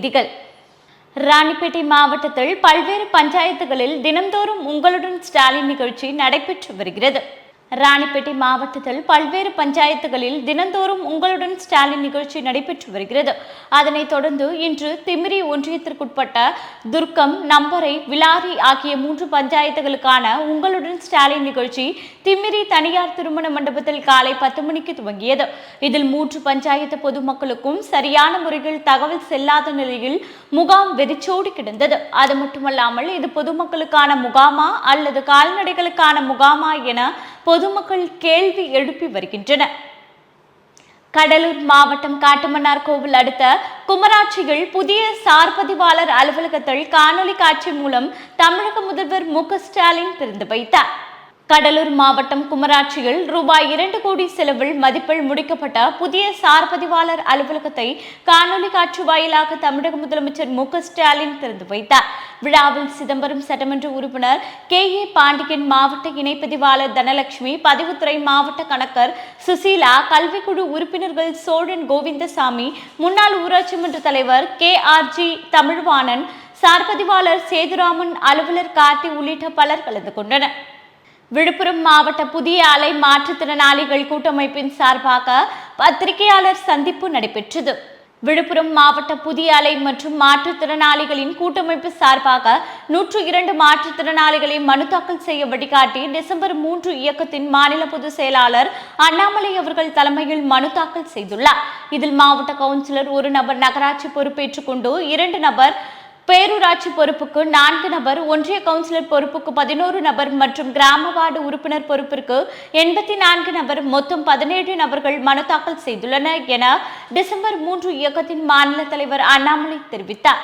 செய்திகள். ராணிப்பேட்டை மாவட்டத்தில் பல்வேறு பஞ்சாயத்துகளில் தினம்தோறும் உங்களுடன் ஸ்டாலின் நிகழ்ச்சி நடைபெற்று வருகிறது. ராணிப்பேட்டை மாவட்டத்தில் பல்வேறு பஞ்சாயத்துகளில் தினந்தோறும் உங்களுடன் ஸ்டாலின் நிகழ்ச்சி நடைபெற்று வருகிறது. அதனைத் தொடர்ந்து இன்று திமிரி ஒன்றியத்திற்குட்பட்ட துர்க்கம் நம்பரை விலாரி ஆகிய மூன்று பஞ்சாயத்துகளுக்கான உங்களுடன் ஸ்டாலின் நிகழ்ச்சி திமிரி தனியார் திருமண மண்டபத்தில் காலை பத்து மணிக்கு துவங்கியது. இதில் மூன்று பஞ்சாயத்து பொதுமக்களுக்கும் சரியான முறையில் தகவல் செல்லாத நிலையில் முகாம் வெறிச்சோடி கிடந்தது. அது மட்டுமல்லாமல் இது பொதுமக்களுக்கான முகாமா அல்லது கால்நடைகளுக்கான முகாமா என பொதுமக்கள் கேள்வி எழுப்பி வருகின்றனர். கடலூர் மாவட்டம் காட்டுமன்னார் கோவில் அடுத்த குமராட்சியில் புதிய சார்பதிவாளர் அலுவலகத்தில் காணொலி காட்சி மூலம் தமிழக முதல்வர் மு க ஸ்டாலின் திறந்து வைத்தார். கடலூர் மாவட்டம் குமராட்சியில் ரூபாய் இரண்டு கோடி செலவில் மதிப்பில் முடிக்கப்பட்ட புதிய சார்பதிவாளர் அலுவலகத்தை காணொலி காட்சி வாயிலாக தமிழக முதலமைச்சர் மு க ஸ்டாலின் திறந்து வைத்தார். விழாவில் சிதம்பரம் சட்டமன்ற உறுப்பினர் கே ஏ பாண்டியன் மாவட்ட இணைப்பதிவாளர் தனலட்சுமி பதிவுத்துறை மாவட்ட கணக்கர் சுசீலா கல்விக்குழு உறுப்பினர்கள் சோழன் கோவிந்தசாமி முன்னாள் ஊராட்சி மன்ற தலைவர் கே ஆர் ஜி தமிழ்வாணன் சார்பதிவாளர் சேதுராமன் அலுவலர் கார்த்தி உள்ளிட்ட பலர் கலந்து கொண்டனர். விழுப்புரம் மாவட்ட புதிய அலை மாற்றுத்திறனாளிகள் கூட்டமைப்பின் சார்பாக பத்திரிகையாளர் சந்திப்பு நடைபெற்றது. விழுப்புரம் மாவட்ட புதிய அலை மற்றும் மாற்றுத்திறனாளிகளின் கூட்டமைப்பு சார்பாக நூற்று இரண்டு மாற்றுத்திறனாளிகளை மனு தாக்கல் செய்ய வழிகாட்டி டிசம்பர் மூன்று இயக்கத்தின் மாநில பொதுச் செயலாளர் அண்ணாமலை அவர்கள் தலைமையில் மனு தாக்கல் செய்துள்ளார். இதில் மாவட்ட கவுன்சிலர் ஒரு நபர் நகராட்சி பொறுப்பேற்றுக் கொண்டு இரண்டு நபர் பேரூராட்சி பொறுப்புக்கு நான்கு நபர் ஒன்றிய கவுன்சிலர் பொறுப்புக்கு பதினோரு நபர் மற்றும் கிராம வார்டு உறுப்பினர் பொறுப்பிற்கு எண்பத்தி நான்கு நபர் மொத்தம் பதினேழு நபர்கள் மனு தாக்கல் செய்துள்ளனர் என டிசம்பர் மூன்று இயக்கத்தின் மாநில தலைவர் அண்ணாமலை தெரிவித்தார்.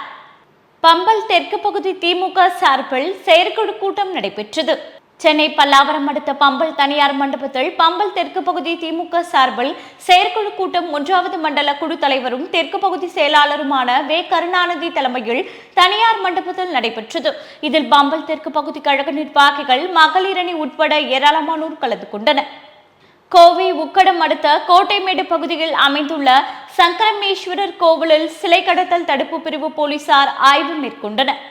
பம்பல் தெற்கு பகுதி திமுக சார்பில் செயற்குழு கூட்டம் நடைபெற்றது. சென்னை பல்லாவரம் அடுத்த பம்பல் தனியார் மண்டபத்தில் பம்பல் தெற்கு பகுதி திமுக சார்பில் செயற்குழு கூட்டம் ஒன்றாவது மண்டல குழு தலைவரும் தெற்கு பகுதி செயலாளருமான வே. கருணாநிதி தலைமையில் தனியார் மண்டபத்தில் நடைபெற்றது. இதில் பம்பல் தெற்கு பகுதி கழக நிர்வாகிகள் மகளிரணி உட்பட ஏராளமானோர் கலந்து கொண்டனர். கோவை உக்கடம் அடுத்த கோட்டைமேடு பகுதியில் அமைந்துள்ள சங்கரமேஸ்வரர் கோவிலில் சிலை கடத்தல் தடுப்பு பிரிவு போலீசார் ஆய்வு மேற்கொண்டனர்.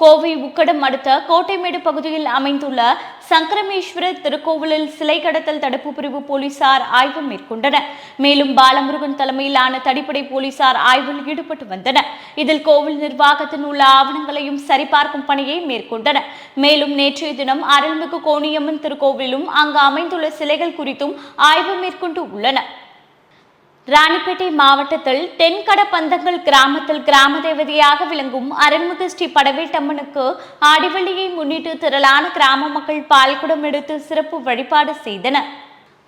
கோவை உக்கடம் அடுத்த கோட்டைமேடு பகுதியில் அமைந்துள்ள சங்கரமேஸ்வரர் திருக்கோவிலில் சிலை கடத்தல் தடுப்பு பிரிவு போலீசார் ஆய்வு மேற்கொண்டனர். மேலும் பாலமுருகன் தலைமையிலான தடிப்படை போலீசார் ஆய்வில் ஈடுபட்டு வந்தனர். இதில் கோவில் நிர்வாகத்தின் உள்ள ஆவணங்களையும் சரிபார்க்கும் பணியை மேற்கொண்டனர். மேலும் நேற்றைய தினம் அருள்மிகு கோணியம்மன் திருக்கோவிலும் அங்கு அமைந்துள்ள சிலைகள் குறித்தும் ஆய்வு மேற்கொண்டு உள்ளனர். ராணிப்பேட்டை மாவட்டத்தில் தென்கடப்பந்தங்கள் கிராமத்தில் கிராம தேவதையாக விளங்கும் அருள்மிகு ஸ்ரீ படவேட்டம்மனுக்கு ஆடிவள்ளியை முன்னிட்டு திரளான கிராம மக்கள் பால்குடம் எடுத்து சிறப்பு வழிபாடு செய்தனர்.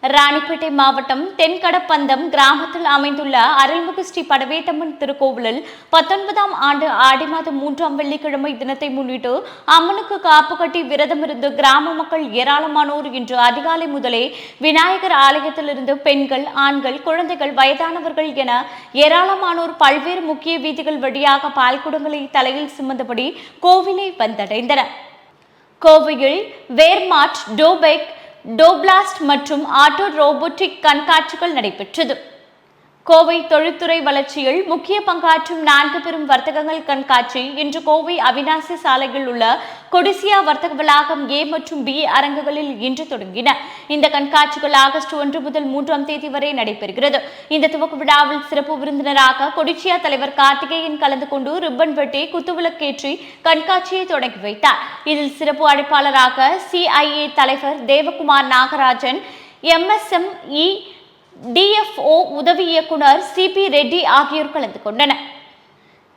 ராணிப்பேட்டை மாவட்டம் தென்கடப்பந்தம் கிராமத்தில் அமைந்துள்ள அருள்மிகு ஸ்ரீ படவேட்டம்மன் திருக்கோவிலில் பத்தொன்பதாம் ஆண்டு ஆடி மாதம் மூன்றாம் வெள்ளிக்கிழமை தினத்தை முன்னிட்டு அம்மனுக்கு காப்பு கட்டி விரதம் இருந்து கிராம மக்கள் ஏராளமானோர் இன்று அதிகாலை முதலே விநாயகர் ஆலயத்திலிருந்து பெண்கள் ஆண்கள் குழந்தைகள் வயதானவர்கள் என ஏராளமானோர் பல்வேறு முக்கிய வீதிகள் வழியாக பால்குடங்களை தலையில் சுமந்தபடி கோவிலை வந்தடைந்தனர். கோவையில் வேர்மாட் டோபெக் டோப்ளாஸ்ட் மற்றும் ஆட்டோ ரோபோட்டிக் கண்காட்சிகள் நடைபெற்றது. கோவை தொழில்துறை வளர்ச்சியில் முக்கிய பங்காற்றும் நான்கு பெரும் வர்த்தகங்கள் கண்காட்சி. இன்று கோவை அவினாசி சாலையில் உள்ள கொடிசியா வர்த்தக வளாகம் ஏ மற்றும் பி அரங்குகளில் இன்று தொடங்கின. இந்த கண்காட்சிகள் ஆகஸ்ட் ஒன்று முதல் மூன்றாம் தேதி வரை நடைபெறுகிறது. இந்த துவக்க விழாவில் சிறப்பு விருந்தினராக கொடிசியா தலைவர் கார்த்திகேயன் கலந்து கொண்டு ரிப்பன் வெட்டி குத்துவிளக்கேற்றி கண்காட்சியை தொடங்கி வைத்தார். இதில் சிறப்பு அழைப்பாளராக சிஐஏ தலைவர் தேவகுமார் நாகராஜன் எம்எஸ்எம்இ டிஎஃப்ஓ உதவி இயக்குனர் சிபி ரெட்டி ஆகியோர் கலந்து கொண்டனர்.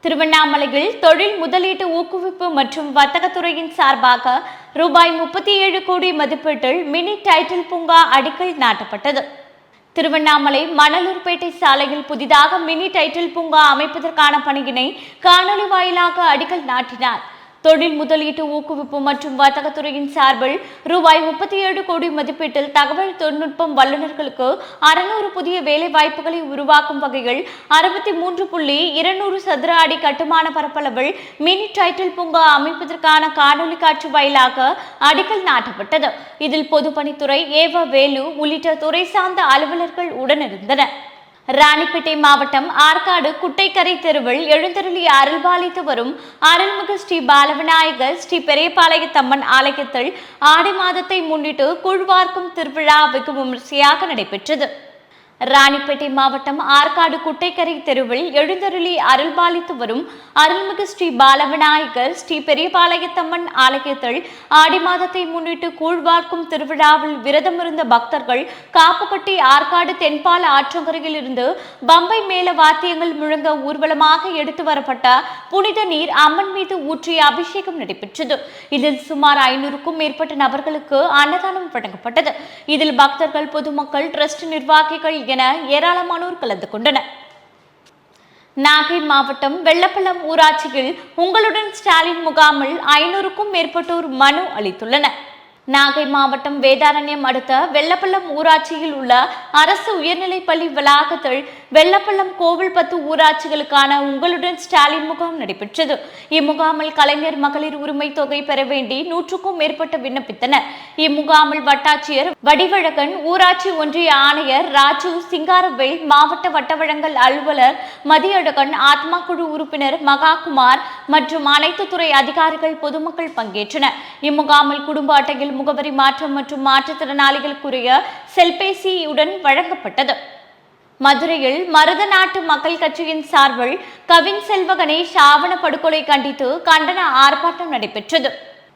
திருவண்ணாமலையில் தொழில் முதலீட்டு ஊக்குவிப்பு மற்றும் வர்த்தகத்துறையின் சார்பாக ரூபாய் முப்பத்தி ஏழு கோடி மதிப்பீட்டில் மினி டைட்டில் பூங்கா அடிக்கல் நாட்டப்பட்டது. திருவண்ணாமலை மணலூர்பேட்டை சாலையில் புதிதாக மினி டைட்டில் பூங்கா அமைப்பதற்கான பணியினை காணொலி வாயிலாக அடிக்கல் நாட்டினார். தொழில் முதலீட்டு ஊக்குவிப்பு மற்றும் வர்த்தகத்துறையின் சார்பில் ரூபாய் முப்பத்தி ஏழு கோடி மதிப்பீட்டில் தகவல் தொழில்நுட்பம் வல்லுநர்களுக்கு அறுநூறு புதிய வேலை வாய்ப்புகளை உருவாக்கும் வகையில் அறுபத்தி மூன்று புள்ளி இருநூறு சதுர அடி கட்டுமான பரப்பளவில் மினி டைட்டில் பூங்கா அமைப்பதற்கான காணொலி காட்சி வாயிலாக அடிக்கல் நாட்டப்பட்டது. இதில் பொதுப்பணித்துறை ஏவ வேலு உள்ளிட்ட துறை சார்ந்த அலுவலர்கள் உடனிருந்தனர். ராணிப்பேட்டை மாவட்டம் ஆற்காடு குட்டைக்கரை தெருவில் எழுந்தருளி அருள்பாலித்து வரும் அருள்மிகு ஸ்ரீ பாலவிநாயகர் ஸ்ரீ பெரியபாளையத்தம்மன் ஆலயத்தில் ஆடி மாதத்தை முன்னிட்டு கூழ்வார்க்கும் திருவிழா வெகு விமர்சையாக நடைபெற்றது. ராணிப்பேட்டை மாவட்டம் ஆற்காடு குட்டைக்கரை தெருவில் எழுந்தருளி அருள்பாலித்து வரும் அருள்மிகு ஸ்ரீ பாலவிநாயகர் ஸ்ரீ பெரியபாளையத்தம்மன் ஆலயத்தில் ஆடி மாதத்தை முன்னிட்டு கூழ்வார்க்கும் திருவிழாவில் விரதமிருந்த பக்தர்கள் காப்புப்பட்டி ஆற்காடு தென்பால ஆற்றங்கரையில் இருந்து பம்பை மேல வாத்தியங்கள் முழங்க ஊர்வலமாக எடுத்து வரப்பட்ட புனித நீர் அம்மன் மீது ஊற்றி அபிஷேகம் நடைபெற்றது. இதில் சுமார் ஐநூறுக்கும் மேற்பட்ட நபர்களுக்கு அன்னதானம் வழங்கப்பட்டது. இதில் பக்தர்கள் பொதுமக்கள் டிரஸ்ட் நிர்வாகிகள் என ஏராளமானோர் கலந்து கொண்டனர். நாகை மாவட்டம் வெள்ளப்பள்ளம் ஊராட்சியில் உங்களுடன் ஸ்டாலின் முகாமில் ஐநூறுக்கும் மேற்பட்டோர் மனு அளித்துள்ளனர். நாகை மாவட்டம் வேதாரண்யம் அடுத்த வெள்ளப்பள்ளம் ஊராட்சியில் உள்ள அரசு உயர்நிலைப்பள்ளி வளாகத்தில் வெள்ளப்பள்ளம் கோவில்பத்து ஊராட்சிகளுக்கான உங்களுடன் ஸ்டாலின் முகாம் நடைபெற்றது. இம்முகாமில் கலைஞர் மகளிர் உரிமை தொகை பெற வேண்டி நூற்றுக்கும் மேற்பட்ட விண்ணப்பித்தனர். இம்முகாமில் வட்டாட்சியர் வடிவழகன் ஊராட்சி ஒன்றிய ஆணையர் ராஜு சிங்காரவேல் மாவட்ட வட்டவழங்கல் அலுவலர் மதியழகன் ஆத்மா குழு உறுப்பினர் மகாகுமார் மற்றும் அனைத்து துறை அதிகாரிகள் பொதுமக்கள் பங்கேற்றனர். இம்முகாமில் குடும்ப அட்டையில் முகவரி மாற்றம் மற்றும் மாற்றுத்திறனாளிகளுக்குரிய செல்பேசியுடன் வழங்கப்பட்டது. மதுரையில் மருத நாட்டு மக்கள் கட்சியின் சார்பில் கவின் செல்வ கணேஷ் ஆவண படுகொலை கண்டித்து கண்டன ஆர்ப்பாட்டம் நடைபெற்றது.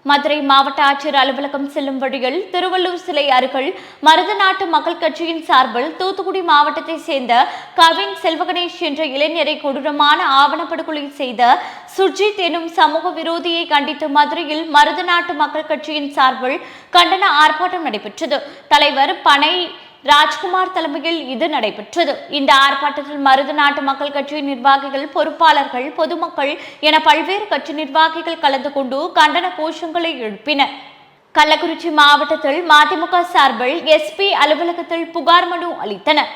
மதுரை மாவட்ட ஆட்சியர் அலுவலகம் செல்லும் வழியில் திருவள்ளூர் சிலை அருகில் மருத நாட்டு மக்கள் கட்சியின் சார்பில் தூத்துக்குடி மாவட்டத்தை சேர்ந்த கவின் செல்வகணேஷ் என்ற இளைஞரை கொடூரமான ஆவணப்படுகொலை செய்த சுர்ஜித் எனும் சமூக விரோதியை கண்டித்து மதுரையில் மருத நாட்டு மக்கள் கட்சியின் சார்பில் கண்டன ஆர்ப்பாட்டம் நடைபெற்றது. தலைவர் பனை ராஜ்குமார் தலைமையில் இது நடைபெற்றது. இந்த ஆர்ப்பாட்டத்தில் மருது நாட்டு மக்கள் கட்சியின் நிர்வாகிகள் பொறுப்பாளர்கள் பொதுமக்கள் என பல்வேறு கட்சி நிர்வாகிகள் கலந்து கொண்டு கண்டன கோஷங்களை எழுப்பினர். கள்ளக்குறிச்சி மாவட்டத்தில் மதிமுக சார்பில் எஸ்பி அலுவலகத்தில் புகார் மனு அளித்தனர்.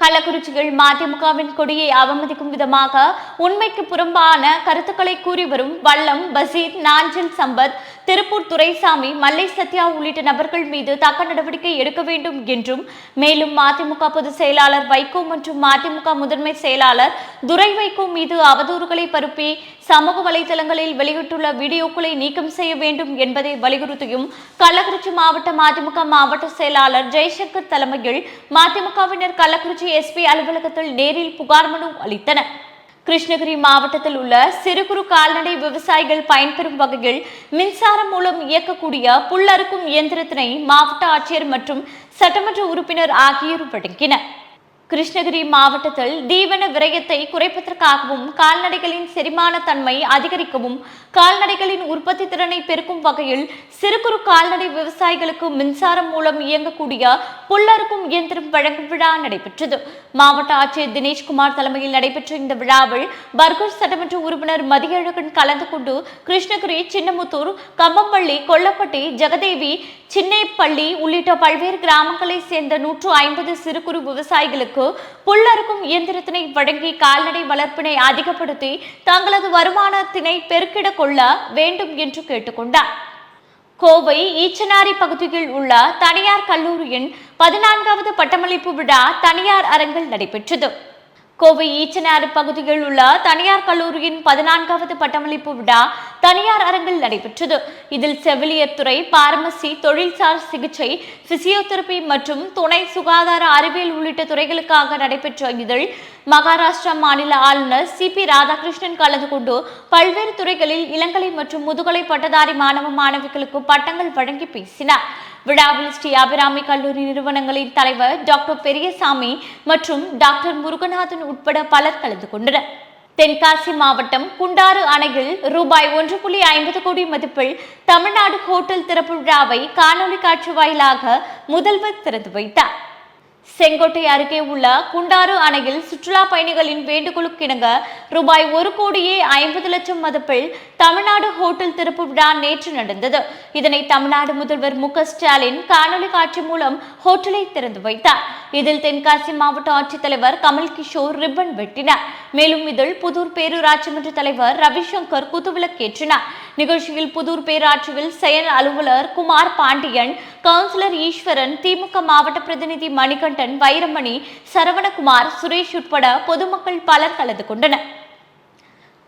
கள்ளக்குறிச்சியில் மதிமுகவின் கொடியை அவமதிக்கும் விதமாக உண்மைக்கு புறம்பான கருத்துக்களை கூறி வரும் வல்லம் பசீர் நாஞ்சில் சம்பத் திருப்பூர் துரைசாமி மல்லை சத்யா உள்ளிட்ட நபர்கள் மீது தக்க நடவடிக்கை எடுக்க வேண்டும் என்றும் மேலும் மதிமுக பொதுச் செயலாளர் வைகோ மற்றும் மதிமுக முதன்மை செயலாளர் துரை வைகோ மீது அவதூறுகளை பரப்பி சமூக வலைதளங்களில் வெளியிட்டுள்ள வீடியோக்களை நீக்கம் செய்ய வேண்டும் என்பதை வலியுறுத்தியும் கள்ளக்குறிச்சி மாவட்ட மதிமுக மாவட்ட செயலாளர் ஜெய்சங்கர் தலைமையில் மதிமுகவினர் கள்ளக்குறிச்சி எஸ்பி அலுவலகத்தில் நேரில் புகார் மனு அளித்தனர். கிருஷ்ணகிரி மாவட்டத்தில் உள்ள சிறு குறு கால்நடை விவசாயிகள் பயன்பெறும் வகையில் மின்சாரம் மூலம் இயக்கக்கூடிய புல்லறுக்கும் இயந்திரத்தினை மாவட்ட ஆட்சியர் மற்றும் சட்டமன்ற உறுப்பினர் ஆகியோர் வழங்கினர். கிருஷ்ணகிரி மாவட்டத்தில் தீவன விரயத்தை குறைப்பதற்காகவும் கால்நடைகளின் செரிமான தன்மை அதிகரிக்கவும் கால்நடைகளின் உற்பத்தி திறனை பெருக்கும் வகையில் சிறு குறு கால்நடை விவசாயிகளுக்கு மின்சாரம் மூலம் இயங்கக்கூடிய புல்லறுக்கும் இயந்திரம் வழங்கும் விழா நடைபெற்றது. மாவட்ட ஆட்சியர் தினேஷ்குமார் தலைமையில் நடைபெற்ற இந்த விழாவில் பர்கூர் சட்டமன்ற உறுப்பினர் மதியழகன் கலந்து கொண்டு கிருஷ்ணகிரி சின்னமுத்தூர் கம்பம்பள்ளி கொல்லப்பட்டி ஜெகதேவி சின்னைப்பள்ளி உள்ளிட்ட பல்வேறு கிராமங்களைச் சேர்ந்த நூற்று ஐம்பது சிறு குறு விவசாயிகளுக்கு புல்லறுக்கும் இயந்திரத்தினை வழங்கி கால்நடை வளர்ப்பினை அதிகப்படுத்தி தங்களது வருமானத்தினை பெருக்கிடக் கொள்ள வேண்டும் என்று கேட்டுக்கொண்டார். கோவை ஈச்சனாரி பகுதியில் உள்ள தனியார் கல்லூரியின் பதினான்காவது பட்டமளிப்பு விழா தனியார் அரங்கில் நடைபெற்றது. கோவை ஈச்சனாறு பகுதியில் உள்ள தனியார் கல்லூரியின் பதினான்காவது பட்டமளிப்பு விழா தனியார் அரங்கில் நடைபெற்றது. இதில் செவிலியர் துறை பார்மசி தொழில்சார் சிகிச்சை பிசியோதெரபி மற்றும் துணை சுகாதார அறிவியல் உள்ளிட்ட துறைகளுக்காக நடைபெற்ற இதில் மகாராஷ்டிரா மாநில ஆளுநர் சி பி ராதாகிருஷ்ணன் கலந்து கொண்டு பல்வேறு துறைகளில் இளங்கலை மற்றும் முதுகலை பட்டதாரி மாணவ மாணவிகளுக்கு பட்டங்கள் வழங்கி பேசினார். விழாவில் ஸ்ரீ அபிராமி கல்லூரி நிறுவனங்களின் தலைவர் டாக்டர் பெரியசாமி மற்றும் டாக்டர் முருகநாதன் உட்பட பலர் கலந்து கொண்டனர். தென்காசி மாவட்டம் குண்டாறு அணையில் ரூபாய் ஒன்று புள்ளி ஐம்பது கோடி மதிப்பில் தமிழ்நாடு ஹோட்டல் திறப்பு விழாவை காணொலி காட்சி வாயிலாக முதல்வர் திறந்து வைத்தார். செங்கோட்டை அருகே உள்ள குண்டாறு அணையில் சுற்றுலா பயணிகளின் வேண்டுகோளுக்கிணங்க ரூபாய் ஒரு கோடியே ஐம்பது லட்சம் மதிப்பில் தமிழ்நாடு ஹோட்டல் திறப்பு விழா நேற்று நடந்தது. இதனை தமிழ்நாடு முதல்வர் மு ஸ்டாலின் காணொலி காட்சி மூலம் ஹோட்டலை திறந்து வைத்தார். இதில் தென்காசி மாவட்ட ஆட்சித்தலைவர் கமல் கிஷோர் ரிப்பன் வெட்டினார். மேலும் இதில் புதூர் பேரூராட்சி மன்ற தலைவர் ரவிசங்கர் குத்துவிளக்கேற்றினார் நிகழ்ச்சியில் புதூர் பேராட்சியில் செயல் அலுவலர் குமார் பாண்டியன் கவுன்சிலர் ஈஸ்வரன் திமுக மாவட்ட பிரதிநிதி மணிகண்டன் வைரமணி சரவணகுமார் சுரேஷ் உட்பட பொதுமக்கள் பலர் கலந்து கொண்டனர்.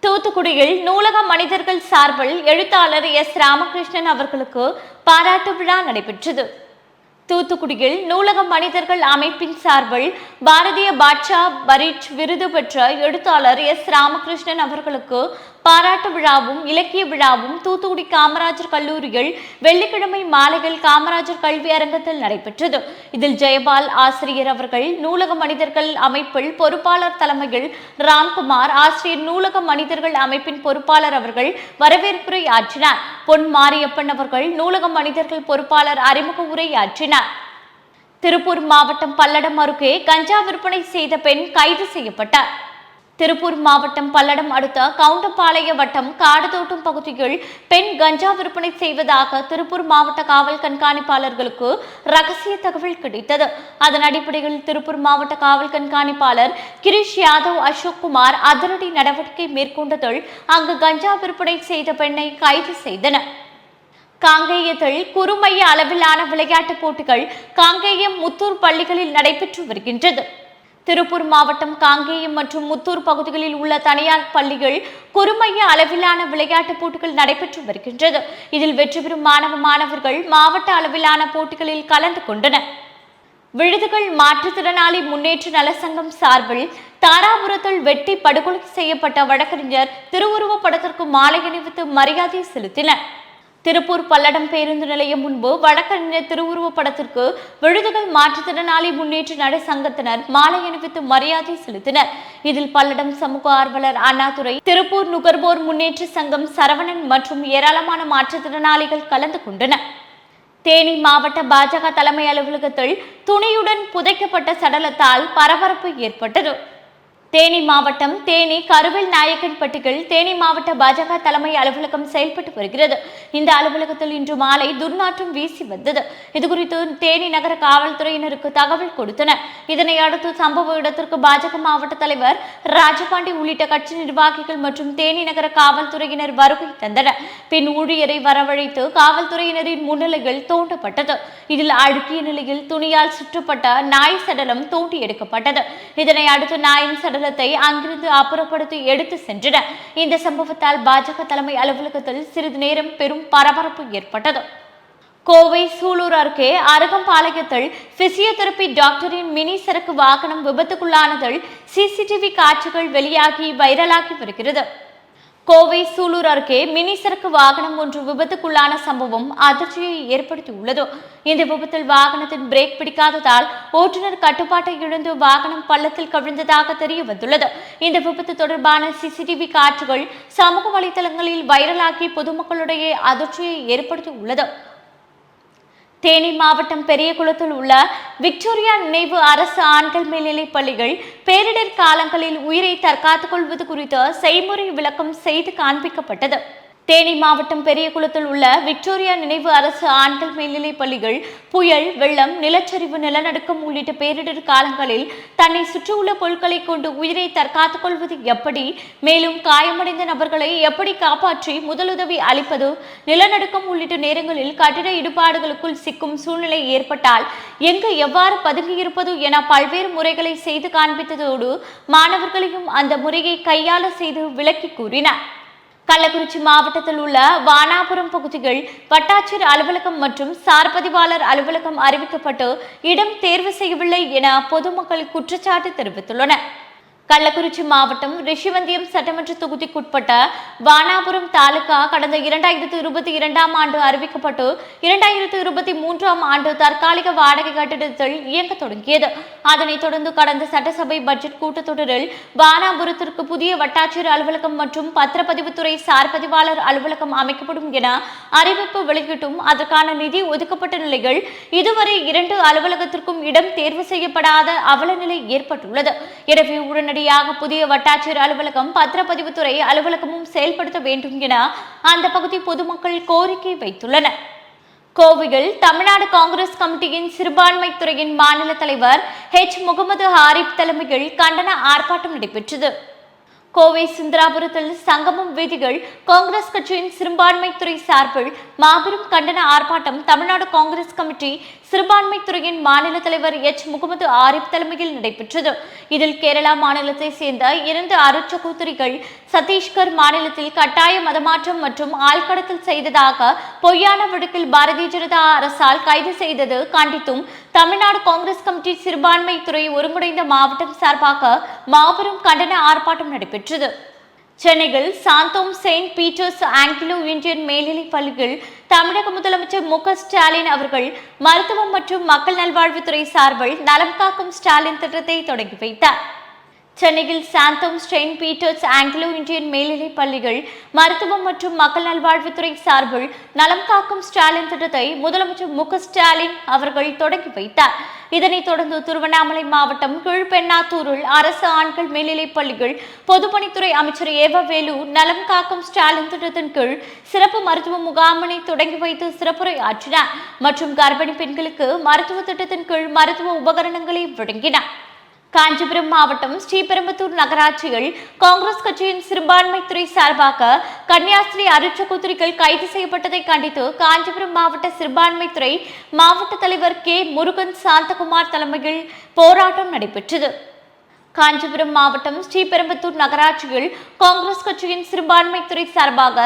தூத்துக்குடியில் நூலக மனிதர்கள் சார்பில் எழுத்தாளர் எஸ். ராமகிருஷ்ணன் அவர்களுக்கு பாராட்டு விழா நடைபெற்றது. தூத்துக்குடியில் நூலக மனிதர்கள் அமைப்பின் சார்பில் பாரதிய பாட்ஷா பரீட் விருது பெற்ற எழுத்தாளர் எஸ். ராமகிருஷ்ணன் அவர்களுக்கு பாராட்டு விழாவும் இலக்கிய விழாவும் தூத்துக்குடி காமராஜர் கல்லூரியில் வெள்ளிக்கிழமை மாலையில் காமராஜர் கல்வி அரங்கத்தில் நடைபெற்றது. இதில் ஜெயபால் ஆசிரியர் அவர்கள் நூலக மனிதர்கள் அமைப்பில் பொறுப்பாளர் தலைமையில் ராம்குமார் ஆசிரியர் நூலக மனிதர்கள் அமைப்பின் பொறுப்பாளர் அவர்கள் வரவேற்புரை ஆற்றினார். பொன் மாரியப்பன் அவர்கள் நூலக மனிதர்கள் பொறுப்பாளர் அறிமுக உரை ஆற்றினார். திருப்பூர் மாவட்டம் பல்லடம் அருகே கஞ்சா விற்பனை செய்த பெண் கைது செய்யப்பட்டார். திருப்பூர் மாவட்டம் பல்லடம் அடுத்த கவுண்டம்பாளைய வட்டம் காடுதோட்டம் பகுதியில் பெண் கஞ்சா விற்பனை செய்வதாக திருப்பூர் மாவட்ட காவல் கண்காணிப்பாளர்களுக்கு ரகசிய தகவல் கிடைத்தது. அதன் அடிப்படையில் திருப்பூர் மாவட்ட காவல் கண்காணிப்பாளர் கிரீஷ் யாதவ் அசோக் குமார் அதிரடி நடவடிக்கை மேற்கொண்டதில் அங்கு கஞ்சா விற்பனை செய்த பெண்ணை கைது செய்தனர். காங்கேயத்தில் குறுமைய அளவிலான விளையாட்டுப் போட்டிகள் காங்கேயம் முத்தூர் பள்ளிகளில் நடைபெற்று வருகின்றது. திருப்பூர் மாவட்டம் காங்கேயம் மற்றும் முத்தூர் பகுதிகளில் உள்ள தனியார் பள்ளிகள் குறுமைய அளவிலான விளையாட்டுப் போட்டிகள் நடைபெற்று வருகின்றது. இதில் வெற்றி பெறும் மாணவ மாணவர்கள் மாவட்ட அளவிலான போட்டிகளில் கலந்து கொண்டனர். விழுதுகள் மாற்றுத்திறனாளி முன்னேற்ற நலசங்கம் சார்பில் தாராபுரத்தில் வெட்டி படுகொலை செய்யப்பட்ட வழக்கறிஞர் திருவுருவப் படத்திற்கு மாலை அணிவித்து மரியாதை செலுத்தினர். திருப்பூர் பல்லடம் பேருந்து நிலையம் முன்பு வழக்கறிஞர் திருவுருவப் படத்திற்கு விழுதுகள் மாற்றுத்திறனாளி முன்னேற்ற நட சங்கத்தினர் மாலை அணிவித்து மரியாதை செலுத்தினர். இதில் பல்லடம் சமூக ஆர்வலர் அண்ணாதுரை திருப்பூர் நுகர்வோர் முன்னேற்ற சங்கம் சரவணன் மற்றும் ஏராளமான மாற்றுத்திறனாளிகள் கலந்து கொண்டனர். தேனி மாவட்ட பாஜக தலைமை அலுவலகத்தில் துணியுடன் புதைக்கப்பட்ட சடலத்தால் பரபரப்பு ஏற்பட்டது. தேனி மாவட்டம் தேனி கருவில் நாயக்கன்பட்டியில் தேனி மாவட்ட பாஜக தலைமை அலுவலகம் செயல்பட்டு வருகிறது. இந்த அலுவலகத்தில் இன்று மாலை துர்நாற்றம் வீசி வந்தது. இதுகுறித்து தேனி நகர காவல்துறையினருக்கு தகவல் கொடுத்தனர் இதனை அடுத்து சம்பவ இடத்திற்கு பாஜக மாவட்ட தலைவர் ராஜபாண்டி உள்ளிட்ட கட்சி நிர்வாகிகள் மற்றும் தேனி நகர காவல்துறையினர் வருகை தந்தனர். பின் ஊழியரை வரவழைத்து காவல்துறையினரின் முன்னிலையில் தோண்டப்பட்டது. இதில் அழுக்கிய நிலையில் துணியால் சுற்றப்பட்ட நாய் சடலம் தோண்டி எடுக்கப்பட்டது. இதனை அடுத்து நாயின் சடலத்தை அங்கிருந்து அப்புறப்படுத்தி எடுத்து சென்றனர் இந்த சம்பவத்தால் பாஜக தலைமை அலுவலகத்தில் சிறிது நேரம் பெரும் பரபரப்பு ஏற்பட்டது. கோவை சூலூர் அருகே அருகம்பாளையத்தில் பிசியோதெரபி டாக்டரின் மினி சரக்கு வாகனம் விபத்துக்குள்ளானதில் சிசிடிவி காட்சிகள் வெளியாகி வைரலாகி வருகிறது. கோவை சூலூர் அருகே மினி சரக்கு வாகனம் ஒன்று விபத்துக்குள்ளான சம்பவம் அதிர்ச்சியை ஏற்படுத்தியுள்ளது. இந்த விபத்தில் வாகனத்தின் பிரேக் பிடிக்காததால் ஓட்டுநர் கட்டுப்பாட்டை இழந்து வாகனம் பள்ளத்தில் கவிழ்ந்ததாக தெரிய வந்துள்ளது இந்த விபத்து தொடர்பான சிசிடிவி காட்சிகள் சமூக வலைதளங்களில் வைரலாகி பொதுமக்களிடையே அதிர்ச்சியை ஏற்படுத்தியுள்ளது. தேனி மாவட்டம் பெரியகுளத்தில் உள்ள விக்டோரியா நினைவு அரசு ஆண்கள் மேல்நிலைப் பள்ளிகள் பேரிடர் காலங்களில் உயிரை தற்காத்துக் கொள்வது குறித்த செய்முறை விளக்கம் செய்து காண்பிக்கப்பட்டது. தேனி மாவட்டம் பெரியகுளத்தில் உள்ள விக்டோரியா நினைவு அரசு ஆண்கள் மேல்நிலைப் பள்ளிகள் புயல் வெள்ளம் நிலச்சரிவு நிலநடுக்கம் உள்ளிட்ட பேரிடர் காலங்களில் தன்னை சுற்றியுள்ள பொருட்களை கொண்டு உயிரை தற்காத்துக் கொள்வது எப்படி? மேலும் காயமடைந்த நபர்களை எப்படி காப்பாற்றி முதலுதவி அளிப்பது? நிலநடுக்கம் உள்ளிட்ட நேரங்களில் கட்டிட இடுபாடுகளுக்குள் சிக்கும் சூழ்நிலை ஏற்பட்டால் எங்கு எவ்வாறு பதுங்கியிருப்பது என பல்வேறு முறைகளை செய்து காண்பித்ததோடு மாணவர்களையும் அந்த முறையை கையாள செய்து விளக்கி கூறினார். கள்ளக்குறிச்சி மாவட்டத்தில் உள்ள வானாபுரம் பகுதிகள் வட்டாட்சியர் அலுவலகம் மற்றும் சார்பதிவாளர் அலுவலகம் அறிவிக்கப்பட்டு இடம் தேர்வு செய்யவில்லை என பொதுமக்கள் குற்றச்சாட்டு தெரிவித்துள்ளனர். கள்ளக்குறிச்சி மாவட்டம் ரிஷிவந்தியம் சட்டமன்ற தொகுதிக்குட்பட்ட வானாபுரம் தாலுகா கடந்த இரண்டாயிரத்து இருபத்தி இரண்டாம் ஆண்டு அறிவிக்கப்பட்டு இரண்டாயிரத்து இருபத்தி மூன்றாம் ஆண்டு தற்காலிக வாடகை கட்டிடத்தில் இயங்க தொடங்கியது. அதனைத் தொடர்ந்து கடந்த சட்டசபை பட்ஜெட் கூட்டத்தொடரில் வானாபுரத்திற்கு புதிய வட்டாட்சியர் அலுவலகம் மற்றும் பத்திரப்பதிவுத்துறை சார் பதிவாளர் அலுவலகம் அமைக்கப்படும் என அறிவிப்பு வெளியிட்டும் அதற்கான நிதி ஒதுக்கப்பட்ட நிலையில் இதுவரை இரண்டு அலுவலகத்திற்கும் இடம் தேர்வு செய்யப்படாத அவல நிலை ஏற்பட்டுள்ளது. எனவே உடனடி உடனடியாக புதிய வட்டாட்சியர் அலுவலகம் பத்திரப்பதிவுத்துறை அலுவலகமும் செயல்படுத்த வேண்டும் என அந்த பகுதி பொதுமக்கள் கோரிக்கை வைத்துள்ளனர். கோவையில் தமிழ்நாடு காங்கிரஸ் கமிட்டியின் சிறுபான்மை துறையின் மாநில தலைவர் ஹெச் முகமது ஹாரிப் தலைமையில் கண்டன ஆர்ப்பாட்டம் நடைபெற்றது. கோவை சுந்தராபுரத்தில் சங்கமம் வீதிகள் காங்கிரஸ் கட்சியின் சிறுபான்மைத்துறை சார்பில் மாபெரும் கண்டன ஆர்ப்பாட்டம் தமிழ்நாடு காங்கிரஸ் கமிட்டி சிறுபான்மை துறையின் மாநில தலைவர் எச். முகமது ஆரிப் தலைமையில் நடைபெற்றது. இதில் கேரளா மாநிலத்தை சேர்ந்த இரண்டு அருச்சகோத்திரிகள் சத்தீஸ்கர் மாநிலத்தில் கட்டாய மதமாற்றம் மற்றும் ஆழ்கடத்தல் செய்ததாக பொய்யான வழக்கில் பாரதிய ஜனதா அரசால் கைது செய்தது கண்டித்தும் தமிழ்நாடு காங்கிரஸ் கமிட்டி சிறுபான்மை துறை ஒருங்கிணைந்த மாவட்டம் சார்பாக மாபெரும் கண்டன ஆர்ப்பாட்டம் நடைபெற்றது. சென்னையில் Santhome saint Peter's Anglo Indian மேல்நிலைப் பள்ளியில் தமிழக முதலமைச்சர் மு ஸ்டாலின் அவர்கள் மருத்துவம் மற்றும் மக்கள் நல்வாழ்வுத்துறை சார்பில் நலம் காக்கும் ஸ்டாலின் திட்டத்தை தொடங்கி வைத்தார். சென்னையில் சாந்தோம் ஸ்டெயின் பீட்டர்ஸ் ஆங்கிலோ இந்தியன் மேல்நிலைப் பள்ளிகள் மருத்துவம் மற்றும் மக்கள் நல்வாழ்வுத்துறை சார்பில் நலம் காக்கும் ஸ்டாலின் திட்டத்தை முதலமைச்சர் மு ஸ்டாலின் அவர்கள் தொடங்கி வைத்தார். இதனைத் தொடர்ந்து திருவண்ணாமலை மாவட்டம் கீழ்பெண்ணாத்தூரில் அரசு ஆண்கள் மேல்நிலைப் பள்ளிகள் பொதுப்பணித்துறை அமைச்சர் ஏவவேலு நலம் காக்கும் ஸ்டாலின் திட்டத்தின் கீழ் சிறப்பு மருத்துவ முகாமினை தொடங்கி வைத்து சிறப்புரை ஆற்றினார் மற்றும் கர்ப்பிணி பெண்களுக்கு மருத்துவ திட்டத்தின் கீழ் மருத்துவ உபகரணங்களை வழங்கினார். காஞ்சிபுரம் மாவட்டம் ஸ்ரீபெரும்புத்தூர் நகராட்சியில் காங்கிரஸ் கட்சியின் சிறுபான்மைத்துறை சார்பாக கன்னியாஸ்திரி அருச்சகுத்திரிகள் கைது செய்யப்பட்டதை கண்டித்து காஞ்சிபுரம் மாவட்ட சிறுபான்மைத்துறை மாவட்ட தலைவர் கே. முருகன் சாந்தகுமார் தலைமையில் போராட்டம் நடைபெற்றது. காஞ்சிபுரம் மாவட்டம் ஸ்ரீபெரும்புத்தூர் நகராட்சியில் காங்கிரஸ் கட்சியின் சிறுபான்மைத்துறை சார்பாக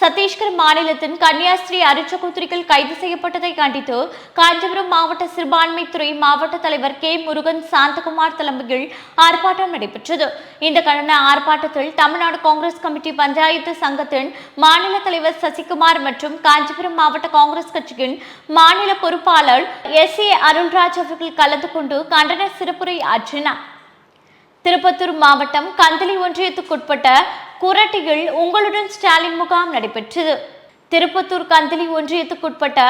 சத்தீஸ்கர் மாநிலத்தின் கன்னியாஸ்திரி அருச்சகுத்திரிகள் கைது செய்யப்பட்டதை கண்டித்து காஞ்சிபுரம் மாவட்ட சிறுபான்மைத்துறை மாவட்ட தலைவர் கே. முருகன் சாந்தகுமார் தலைமையில் ஆர்ப்பாட்டம் நடைபெற்றது. இந்த கண்டன ஆர்ப்பாட்டத்தில் தமிழ்நாடு காங்கிரஸ் கமிட்டி பஞ்சாயத்து சங்கத்தின் மாநில தலைவர் சசிகுமார் மற்றும் காஞ்சிபுரம் மாவட்ட காங்கிரஸ் கட்சியின் மாநில பொறுப்பாளர் எஸ். ஏ. அருள்ராஜ் அவர்கள் கலந்து கொண்டு கண்டன சிறப்புரை ஆற்றினார். திருப்பத்தூர் மாவட்டம் கந்தளி ஒன்றியத்துக்குட்பட்ட குரட்டியில் உங்களுடன் ஸ்டாலின் முகாம் நடைபெற்றது. திருப்பத்தூர் கந்தளி ஒன்றியத்துக்குட்பட்ட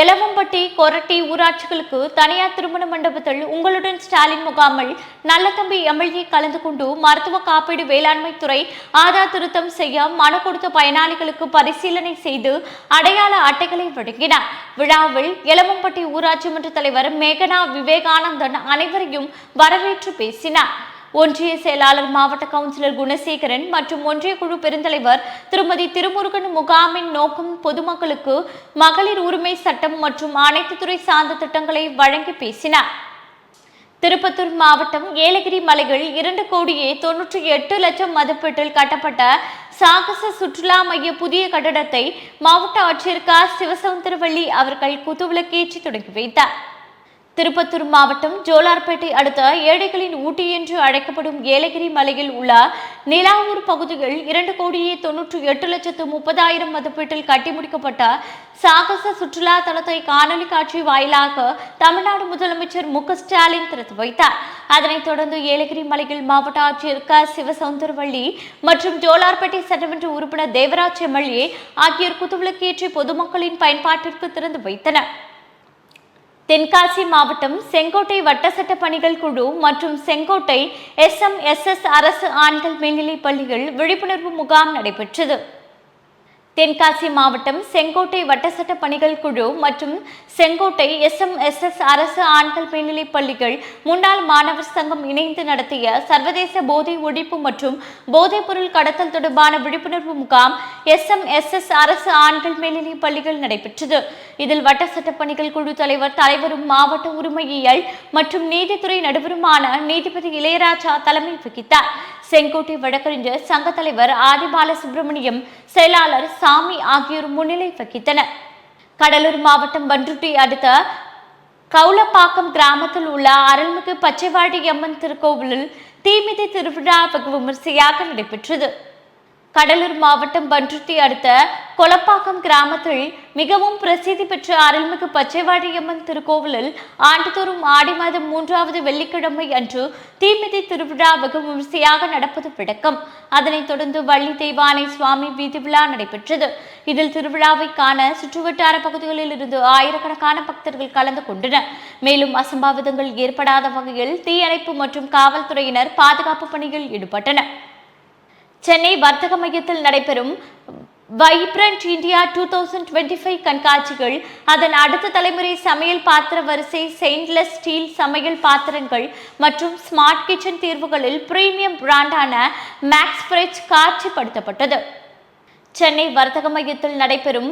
எலவம்பட்டி கொரட்டி ஊராட்சிகளுக்கு தனியார் திருமண மண்டபத்தில் உங்களுடன் ஸ்டாலின் முகாமில் நல்லதம்பி எம்எல்ஏ கலந்து கொண்டு மருத்துவ காப்பீடு வேளாண்மை துறை ஆதார் திருத்தம் செய்ய மனு கொடுத்த பயனாளிகளுக்கு பரிசீலனை செய்து அடையாள அட்டைகளை வழங்கினார். விழாவில் எலவம்பட்டி ஊராட்சி மன்ற தலைவர் மேகனா விவேகானந்தன் அனைவரையும் வரவேற்று பேசினார். ஒன்றிய செயலாளர் மாவட்ட கவுன்சிலர் குணசேகரன் மற்றும் ஒன்றிய குழு பெருந்தலைவர் திருமதி திருமுருகன் முகாமின் நோக்கம் பொதுமக்களுக்கு மகளிர் உரிமை சட்டம் மற்றும் அனைத்து துறை சார்ந்த திட்டங்களை வழங்கி பேசினார். திருப்பத்தூர் மாவட்டம் ஏலகிரி மலைகள் இரண்டு கோடியே தொன்னூற்றி எட்டு லட்சம் மதிப்பீட்டில் கட்டப்பட்ட சாகச சுற்றுலா மைய புதிய கட்டடத்தை மாவட்ட ஆட்சியர் க. சிவசவுந்தரவள்ளி அவர்கள் குத்துவிளக்கேற்றி தொடங்கி வைத்தார். திருப்பத்தூர் மாவட்டம் ஜோலார்பேட்டை அடுத்த ஏழைகளின் ஊட்டி என்று அழைக்கப்படும் ஏலகிரி மலையில் உள்ள நிலாவூர் பகுதியில் இரண்டு கோடியே தொன்னூற்று எட்டு லட்சத்து முப்பதாயிரம் மதிப்பீட்டில் கட்டி முடிக்கப்பட்ட சாகச சுற்றுலா தளத்தை காணொலி காட்சி வாயிலாக தமிழ்நாடு முதலமைச்சர் மு க ஸ்டாலின் திறந்து வைத்தார். அதனைத் தொடர்ந்து ஏலகிரி மலையில் மாவட்ட ஆட்சியர் க. சிவசவுந்தரவள்ளி மற்றும் ஜோலார்பேட்டை சட்டமன்ற உறுப்பினர் தேவராஜ் எம்எல்ஏ ஆகியோர் குத்துவிளக்கேற்றி பொதுமக்களின் பயன்பாட்டிற்கு திறந்து வைத்தனர். தென்காசி மாவட்டம் செங்கோட்டை வட்ட சட்ட பணிகள் குழு மற்றும் செங்கோட்டை எஸ்எம்எஸ்எஸ் அரசு ஆண்கள் மேல்நிலைப் பள்ளிகள் விழிப்புணர்வு முகாம் நடைபெற்றது. தென்காசி மாவட்டம் செங்கோட்டை வட்டசட்ட பணிகள் குழு மற்றும் செங்கோட்டை எஸ்எம்எஸ்எஸ் அரசு ஆண்கள் மேல்நிலைப் பள்ளிகள் முன்னாள் மாணவர் சங்கம் இணைந்து நடத்திய சர்வதேச போதை ஒழிப்பு மற்றும் போதைப் பொருள் கடத்தல் தொடர்பான விழிப்புணர்வு முகாம் எஸ்எம்எஸ்எஸ் அரசு ஆண்கள் மேல்நிலைப் பள்ளிகள் நடைபெற்றது. இதில் வட்டசட்ட பணிகள் குழு தலைவர் தலைவரும் மாவட்ட உரிமையியல் மற்றும் நீதித்துறை நடுவருமான நீதிபதி இளையராஜா தலைமை வகித்தார். செங்கோட்டை வழக்கறிஞர் சங்க தலைவர் ஆதிபால சுப்பிரமணியம் செயலாளர் சாமி ஆகியோர் முன்னிலை வகித்தனர். கடலூர் மாவட்டம் பன்ருட்டி அடுத்த கவுலப்பாக்கம் கிராமத்தில் உள்ள அருள்மிகு பச்சைவாடி அம்மன் திருக்கோவிலில் தீமிதி திருவிழா வெகு விமர்சையாக நடைபெற்றது. கடலூர் மாவட்டம் பன்ருட்டி அடுத்த கொலப்பாக்கம் கிராமத்தில் மிகவும் பிரசித்தி பெற்ற அருள்மிகு பச்சைவாடியம்மன் திருக்கோவிலில் ஆண்டுதோறும் ஆடி மாதம் மூன்றாவது வெள்ளிக்கிழமை அன்று தீமிதி திருவிழா வெகு விமர்சையாக நடப்பது விளக்கம். அதனைத் தொடர்ந்து வள்ளி தெய்வானை சுவாமி வீதி விழா நடைபெற்றது. இதில் திருவிழாவை காண சுற்றுவட்டார பகுதிகளில் இருந்து ஆயிரக்கணக்கான பக்தர்கள் கலந்து கொண்டனர். மேலும் அசம்பாவிதங்கள் ஏற்படாத வகையில் தீயணைப்பு மற்றும் காவல்துறையினர் பாதுகாப்பு பணியில் ஈடுபட்டனர். சென்னை வர்த்தக மையத்தில் நடைபெறும் vibrant India two thousand twenty five கண்காட்சிகள் அதன் அடுத்த தலைமுறை சமையல் பாத்திர வரிசை ஸ்டெயின்லெஸ் ஸ்டீல் சமையல் பாத்திரங்கள் மற்றும் ஸ்மார்ட் கிச்சன் தீர்வுகளில் பிரீமியம் பிராண்டான மேக்ஸ் ஃப்ரெஷ் காட்சிப்படுத்தப்பட்டது. சென்னை வர்த்தக மையத்தில் நடைபெறும்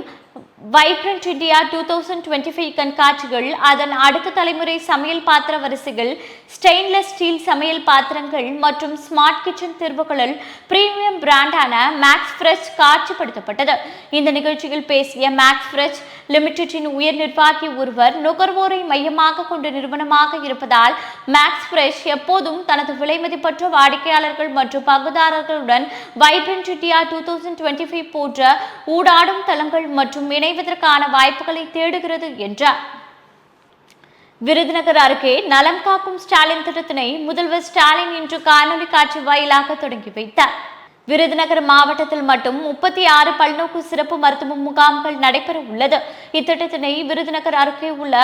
vibrant India two thousand twenty five கண்காட்சிகள் அதன் அடுத்த தலைமுறை சமையல் பாத்திர வரிசைகள் ஸ்டெயின்லெஸ் ஸ்டீல் சமையல் பாத்திரங்கள் மற்றும் ஸ்மார்ட் கிச்சன் தீர்வுகளில் பிரீமியம் பிராண்டான மேக்ஸ் ஃப்ரெஷ் காட்சிப்படுத்தப்பட்டது. இந்த நிகழ்ச்சியில் பேசிய மேக்ஸ் ஃப்ரெஷ் லிமிடெட்டின் உயர் நிர்வாகி ஒருவர் நுகர்வோரை மையமாக கொண்ட நிறுவனமாக இருப்பதால் மேக்ஸ் ஃப்ரெஷ் எப்போதும் தனது விலைமதிப்பற்ற வாடிக்கையாளர்கள் மற்றும் பங்குதாரர்களுடன் vibrant India two thousand twenty five போன்ற ஊடாடும் தளங்கள் மற்றும் இணைவதற்கான வாய்ப்புகளை தேடுகிறது என்றார். விருதுநகர் அருகே நலம் காக்கும் ஸ்டாலின் திட்டத்தினை முதல்வர் ஸ்டாலின் இன்று காணொலி காட்சி வாயிலாக தொடங்கி வைத்தார். விருதுநகர் மாவட்டத்தில் மட்டும் முப்பத்தி ஆறு பல்நோக்கு சிறப்பு மருத்துவ முகாம்கள் நடைபெற உள்ளது. இத்திட்டத்தினை விருதுநகர் அருகே உள்ள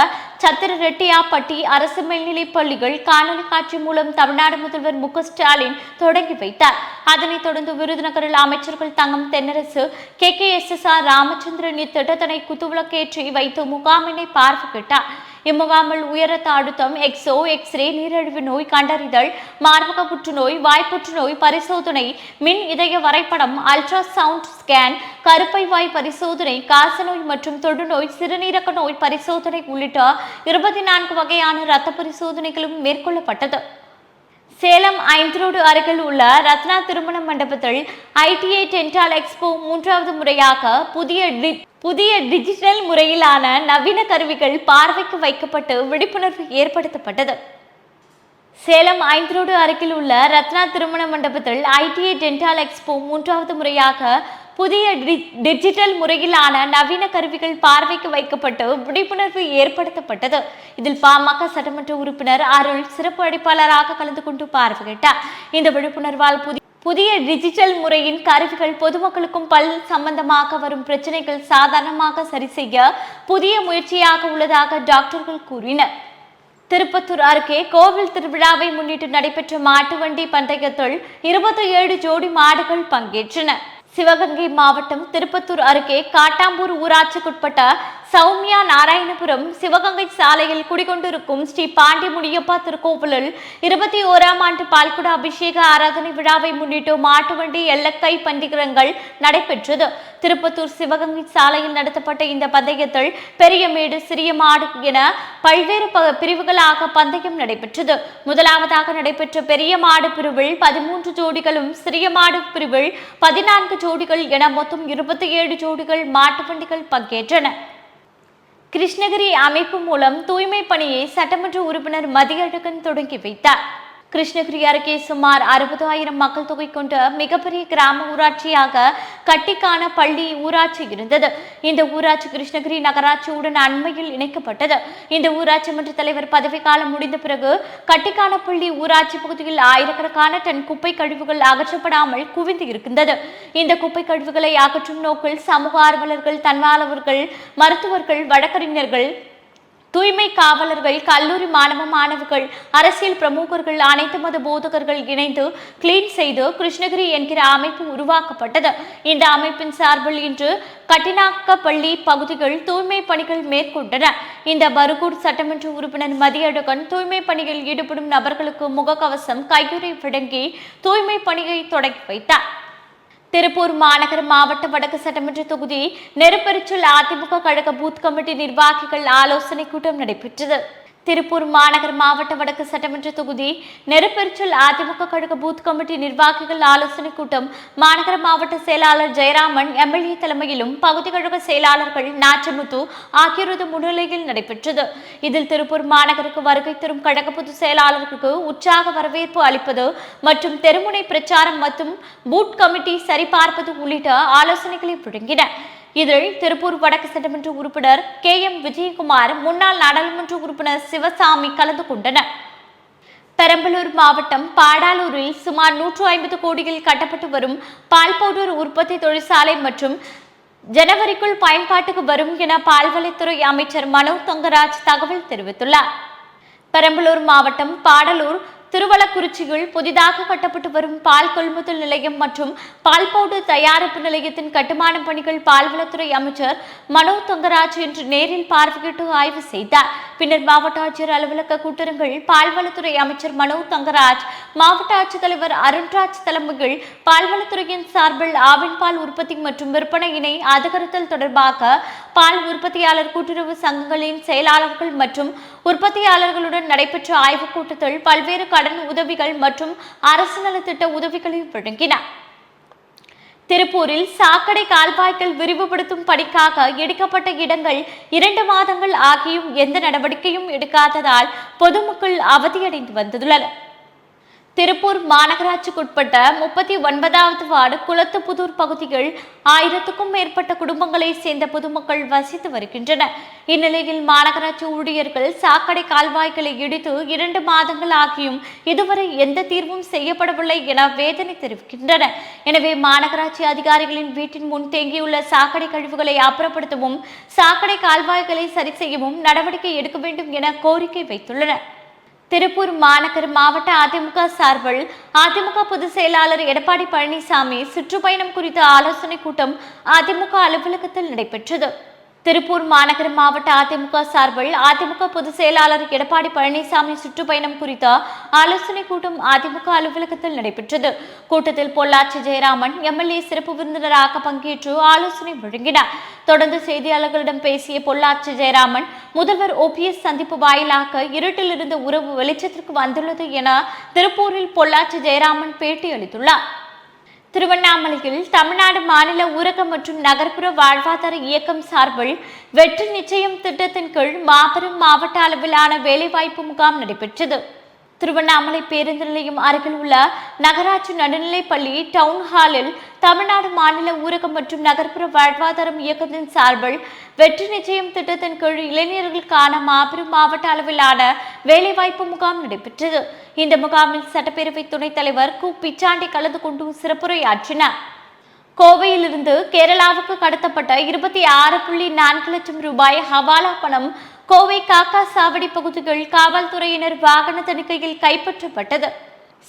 சத்திர ரெட்டியாப்பட்டி அரசு மேல்நிலைப் பள்ளிகள் காணொலி காட்சி மூலம் தமிழ்நாடு முதல்வர் மு ஸ்டாலின் தொடங்கி வைத்தார். அதனைத் தொடர்ந்து விருதுநகரில் அமைச்சர்கள் Thangam Thennarasu K K S S R Ramachandran இத்திட்டத்தினை குத்துவிளக்கேற்றி வைத்து முகாமினை பார்வையிட்டார். இம்முகாமில் உயரத்த அழுத்தம் எக்ஸோ எக்ஸ்ரே நீரிழிவு நோய் கண்டறிதல் மார்பக புற்றுநோய் வாய்ப்புற்றுநோய் பரிசோதனை மின் இதய வரைபடம் அல்ட்ராசவுண்ட் ஸ்கேன் கருப்பை வாய் பரிசோதனை காசநோய் மற்றும் தொடுநோய் சிறுநீரக நோய் பரிசோதனை உள்ளிட்ட இருபத்தி நான்கு வகையான இரத்த பரிசோதனைகளும் மேற்கொள்ளப்பட்டது. சேலம் ஐந்தரோடு அருகில் உள்ள ரத்னா திருமண மண்டபத்தில் ஐடிஐ டென்டால் எக்ஸ்போ மூன்றாவது முறையாக புதிய டி- புதிய டிஜிட்டல் முறையிலான நவீன கருவிகள் பார்வைக்கு வைக்கப்பட்டு விழிப்புணர்வு ஏற்படுத்தப்பட்டது. சேலம் ஐந்தரோடு அருகில் உள்ள ரத்னா திருமண மண்டபத்தில் ஐடிஐ டென்டால் எக்ஸ்போ மூன்றாவது முறையாக புதிய டிஜிட்டல் முறையிலான நவீன கருவிகள் பார்வைக்கு வைக்கப்பட்டு விழிப்புணர்வு ஏற்படுத்தப்பட்டது. இதில் பாமக சட்டமன்ற உறுப்பினர் அருள் சிறப்பு அழைப்பாளராக கலந்து கொண்டு பார்வையிட்டார். இந்த விழிப்புணர்வால் புதிய புதிய டிஜிட்டல் முறையின் கருவிகள் பொதுமக்களுக்கும் பல் சம்பந்தமாக வரும் பிரச்சனைகள் சாதாரணமாக சரி செய்ய புதிய முயற்சியாக உள்ளதாக டாக்டர்கள் கூறினர். திருப்பத்தூர் அருகே கோவில் திருவிழாவை முன்னிட்டு நடைபெற்ற மாட்டு வண்டி பந்தயத்தில் இருபத்தி ஏழு ஜோடி மாடுகள் பங்கேற்றன. சிவகங்கை மாவட்டம் திருப்பத்தூர் அருகே காட்டாம்பூர் ஊராட்சிக்குட்பட்ட சௌமியா நாராயணபுரம் சிவகங்கை சாலையில் குடிகொண்டிருக்கும் ஸ்ரீ பாண்டி முனியப்பா திருக்கோவிலில் இருபத்தி ஓராம் ஆண்டு பால்குடா அபிஷேக ஆராதனை விழாவை முன்னிட்டு மாட்டுவண்டி எல்லக்கை பண்டிகரங்கள் நடைபெற்றது. திருப்பத்தூர் சிவகங்கை சாலையில் நடத்தப்பட்ட இந்த பந்தயத்தில் பெரிய மேடு சிறிய மாடு என பல்வேறு ப- பிரிவுகளாக பந்தயம் நடைபெற்றது. முதலாவதாக நடைபெற்ற பெரிய மாடு பிரிவில் பதிமூன்று ஜோடிகளும் சிறிய மாடு பிரிவில் பதினான்கு ஜோடிகள் என மொத்தம் இருபத்தி ஏழு ஜோடிகள் மாட்டுவண்டிகள் பங்கேற்றன. கிருஷ்ணகிரி அமைப்பு மூலம் தூய்மை பணியை சட்டமன்ற உறுப்பினர் மதியழகன் தொடங்கி வைத்தார். கிருஷ்ணகிரி அருகே சுமார் அறுபதாயிரம் மக்கள் தொகை கொண்ட மிகப்பெரிய கிராம ஊராட்சியாக கட்டிக்கான பள்ளி ஊராட்சி இருந்தது. இந்த ஊராட்சி கிருஷ்ணகிரி நகராட்சியுடன் அண்மையில் இணைக்கப்பட்டது. இந்த ஊராட்சி மன்ற தலைவர் பதவிக்காலம் முடிந்த பிறகு கட்டிக்கான பள்ளி ஊராட்சி பகுதியில் ஆயிரக்கணக்கான டன் குப்பை கழிவுகள் அகற்றப்படாமல் குவிந்து இருக்கின்றது. இந்த குப்பை கழிவுகளை அகற்றும் நோக்கில் சமூக ஆர்வலர்கள் தன்னார்வலர்கள் மருத்துவர்கள் வழக்கறிஞர்கள் தூய்மை காவலர்கள் கல்லூரி மாணவ மாணவிகள் அரசியல் பிரமுகர்கள் அனைத்து மத போதகர்கள் இணைந்து கிளீன் செய்து கிருஷ்ணகிரி என்கிற அமைப்பு உருவாக்கப்பட்டது. இந்த அமைப்பின் சார்பில் இன்று கட்டினாக்கப்பள்ளி பகுதிகள் தூய்மை பணிகள் மேற்கொண்டன. இந்த பருகூர் சட்டமன்ற உறுப்பினர் மதியழகன் தூய்மை பணியில் ஈடுபடும் நபர்களுக்கு முகக்கவசம் கையுறை வழங்கி தூய்மை பணியை தொடங்கி வைத்தார். திருப்பூர் மாநகர மாவட்ட வடக்கு சட்டமன்ற தொகுதி நெருப்பெருச்சல் அதிமுக கழக பூத் கமிட்டி நிர்வாகிகள் ஆலோசனை கூட்டம் நடைபெற்றது. திருப்பூர் மாநகர் மாவட்ட வடக்கு சட்டமன்ற தொகுதி நெருப்பெரிச்சல் அதிமுக கழக பூத் கமிட்டி நிர்வாகிகள் ஆலோசனை கூட்டம் மாநகர மாவட்ட செயலாளர் ஜெயராமன் எம்எல்ஏ தலைமையிலும் பகுதி கழக செயலாளர்கள் நாச்சமுத்து ஆகியோரது முன்னிலையில் நடைபெற்றது. இதில் திருப்பூர் மாநகருக்கு வருகை தரும் கழக பொதுச் செயலாளருக்கு உற்சாக வரவேற்பு அளிப்பது மற்றும் தெருமுனை பிரச்சாரம் மற்றும் பூத் கமிட்டி சரிபார்ப்பது உள்ளிட்ட ஆலோசனைகளை வழங்கின. இதில் திருப்பூர் வடக்கு சட்டமன்ற உறுப்பினர் கே எம் விஜயகுமார் முன்னாள் நாடாளுமன்ற உறுப்பினர் சிவசாமி கலந்து கொண்டனர். பெரம்பலூர் மாவட்டம் பாடாலூரில் சுமார் நூற்று ஐம்பது கோடியில் கட்டப்பட்டு வரும் பால் பவுடர் உற்பத்தி தொழிற்சாலை மற்றும் ஜனவரிக்குள் பயன்பாட்டுக்கு வரும் என பால்வளைத்துறை அமைச்சர் மனோ தங்கராஜ் தகவல் தெரிவித்துள்ளார். பெரம்பலூர் மாவட்டம் பாடலூர் திருவள்ளக்குறிச்சியில் புதிதாக கட்டப்பட்டு வரும் பால் கொள்முதல் நிலையம் மற்றும் பால் பவுடர் தயாரிப்பு நிலையத்தின் கட்டுமான பணிகள் பால்வளத்துறை அமைச்சர் மனோ தங்கராஜ் இன்று நேரில் பார்வையிட்டு ஆய்வு செய்தார். பின்னர் மாவட்ட ஆட்சியர் அலுவலக கூட்டரங்கில் பால்வளத்துறை அமைச்சர் மனோ தங்கராஜ் மாவட்ட ஆட்சித்தலைவர் அருண்ராஜ் தலைமையில் பால்வளத்துறையின் சார்பில் ஆவின் பால் உற்பத்தி மற்றும் விற்பனையினை அதிகரித்தல் தொடர்பாக பால் உற்பத்தியாளர் கூட்டுறவு சங்கங்களின் செயலாளர்கள் மற்றும் உற்பத்தியாளர்களுடன் நடைபெற்ற ஆய்வுக் கூட்டத்தில் பல்வேறு கடன் உதவிகள் மற்றும் அரசு நலத்திட்ட உதவிகளை வழங்கினார். திருப்பூரில் சாக்கடை கால்வாய்கள் விரிவுபடுத்தும் பணிக்காக எடுக்கப்பட்ட இடங்கள் இரண்டு மாதங்கள் ஆகியும் எந்த நடவடிக்கையும் எடுக்காததால் பொதுமக்கள் அவதியடைந்து வந்துள்ளனர். திருப்பூர் மாநகராட்சிக்குட்பட்ட முப்பத்தி ஒன்பதாவது வார்டு குளத்துப்புதூர் பகுதியில் ஆயிரத்துக்கும் மேற்பட்ட குடும்பங்களை சேர்ந்த பொதுமக்கள் வசித்து வருகின்றனர். இந்நிலையில் மாநகராட்சி ஊழியர்கள் சாக்கடை கால்வாய்களை இடித்து இரண்டு மாதங்கள் ஆகியும் இதுவரை எந்த தீர்வும் செய்யப்படவில்லை என வேதனை தெரிவிக்கின்றனர். எனவே மாநகராட்சி அதிகாரிகளின் வீட்டின் முன் தேங்கியுள்ள சாக்கடை கழிவுகளை அப்புறப்படுத்தவும் சாக்கடை கால்வாய்களை சரி செய்யவும் நடவடிக்கை எடுக்க வேண்டும் என கோரிக்கை வைத்துள்ளனர். திருப்பூர் மாநகர் மாவட்ட அதிமுக சார்பில் அதிமுக பொதுச் செயலாளர் எடப்பாடி பழனிசாமி சுற்றுப்பயணம் குறித்த ஆலோசனை கூட்டம் அதிமுக அலுவலகத்தில் நடைபெற்றது. திருப்பூர் மாநகர மாவட்ட அதிமுக சார்பில் அதிமுக பொதுச் செயலாளர் எடப்பாடி பழனிசாமி சுற்றுப்பயணம் குறித்த ஆலோசனை கூட்டம் அதிமுக அலுவலகத்தில் நடைபெற்றது. கூட்டத்தில் பொள்ளாச்சி ஜெயராமன் எம்எல்ஏ சிறப்பு விருந்தினராக பங்கேற்று ஆலோசனை வழங்கினார். தொடர்ந்து செய்தியாளர்களிடம் பேசிய பொள்ளாச்சி ஜெயராமன் முதல்வர் ஓபிஎஸ் சந்திப்பு வாயிலாக இருட்டில் இருந்த உறவு வெளிச்சத்திற்கு வந்துள்ளது என திருப்பூரில் பொள்ளாச்சி ஜெயராமன் பேட்டி அளித்துள்ளார். திருவண்ணாமலையில் தமிழ்நாடு மாநில ஊரக மற்றும் நகர்ப்புற வாழ்வாதார இயக்கம் சார்பில் வெற்றி நிச்சயம் திட்டத்தின் கீழ் மாபெரும் மாவட்ட அளவிலான வேலைவாய்ப்பு முகாம் நடைபெற்றது. திருவண்ணாமலை பேருந்து நிலையம் அருகில் உள்ள நகராட்சி நடுநிலைப்பள்ளி டவுன் ஹாலில் தமிழ்நாடு மாநில ஊரகம் மற்றும் நகர்ப்புற வாழ்வாதாரம் இயக்கத்தின் சார்பில் வெற்றி நிச்சயம் திட்டத்தின் கீழ் இளைஞர்களுக்கான மாபெரும் மாவட்ட அளவிலான வேலைவாய்ப்பு முகாம் நடைபெற்றது. இந்த முகாமில் சட்டப்பேரவை துணைத் தலைவர் கு. பிச்சாண்டி கலந்து கொண்டு சிறப்புரையாற்றினார். கோவையிலிருந்து கேரளாவுக்கு கடத்தப்பட்ட இருபத்தி ஆறு புள்ளி நான்கு லட்சம் ரூபாய் ஹவாலா பணம் கோவை காக்கா சாவடி பகுதிகள் காவல்துறையினர் வாகன தணிக்கையில் கைப்பற்றப்பட்டது.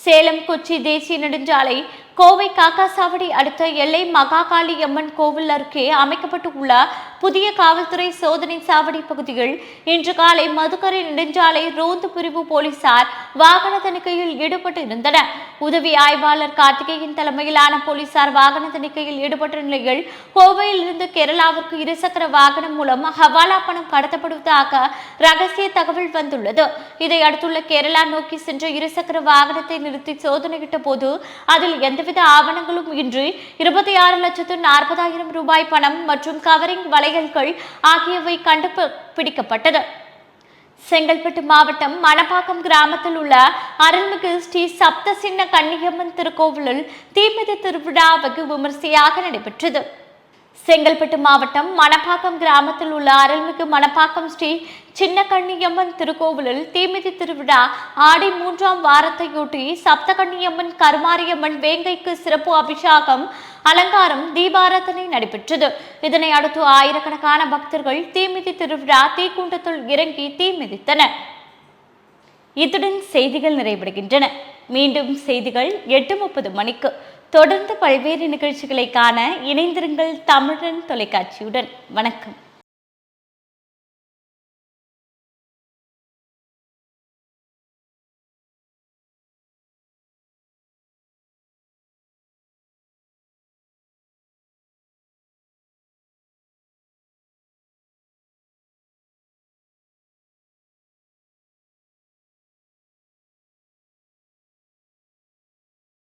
சேலம் கொச்சி தேசிய நெடுஞ்சாலை கோவை காக்காசாவடி அடுத்த எல்லை மகாகாளி அம்மன் கோவில் அருகே அமைக்கப்பட்டு உள்ள புதிய காவல்துறை சோதனை சாவடி பகுதியில் இன்று காலை மதுக்கரை நெடுஞ்சாலை ரோந்து பிரிவு போலீசார் வாகன தணிக்கையில் ஈடுபட்டு இருந்தனர் உதவி ஆய்வாளர் கார்த்திகேயன் தலைமையிலான போலீசார் வாகன தணிக்கையில் ஈடுபட்ட நிலையில் கோவையில் இருந்து கேரளாவிற்கு இருசக்கர வாகனம் மூலம் ஹவாலா பணம் கடத்தப்படுவதாக ரகசிய தகவல் வந்துள்ளது. இதை அடுத்துள்ள கேரளா நோக்கி சென்ற இருசக்கர வாகனத்தை நிறுத்தி சோதனையிட்ட போது அதில் எந்தவித ஆவணங்களும் இன்றி இருபத்தி ஆறு லட்சத்து நாற்பதாயிரம் ரூபாய் பணம் மற்றும் கவரிங் வளையல்கள் ஆகியவை கண்டுபிடிக்கப்பட்டது செங்கல்பட்டு மாவட்டம் மணப்பாக்கம் கிராமத்தில் உள்ள அருள்மிகு ஸ்ரீ சப்த சின்ன கன்னியம்மன் திருக்கோவிலில் தீமிதி திருவிழா வெகு விமரிசையாக நடைபெற்றது. செங்கல்பட்டு மாவட்டம் மணப்பாக்கம் கிராமத்தில் உள்ள அருள்மிகு மணப்பாக்கம் ஸ்ரீ சின்ன கண்ணியம்மன் திருக்கோவிலில் தீமிதி திருவிழா ஆடி மூன்றாம் வாரத்தையொட்டி சப்த கண்ணியம்மன் கருமாரியம்மன் வேங்கைக்கு சிறப்பு அபிஷேகம் அலங்காரம் தீபாராதனை நடைபெற்றது. இதனை அடுத்து ஆயிரக்கணக்கான பக்தர்கள் தீமிதி திருவிழா தீக்குண்டத்துள் இறங்கி தீ மிதித்தனர் இத்துடன் செய்திகள் நிறைவடைகின்றன. மீண்டும் செய்திகள் எட்டு முப்பது மணிக்கு. தொடர்ந்து பல்வேறு நிகழ்ச்சிகளை காண இணைந்திருங்கள் தமிழன் தொலைக்காட்சியுடன். வணக்கம்.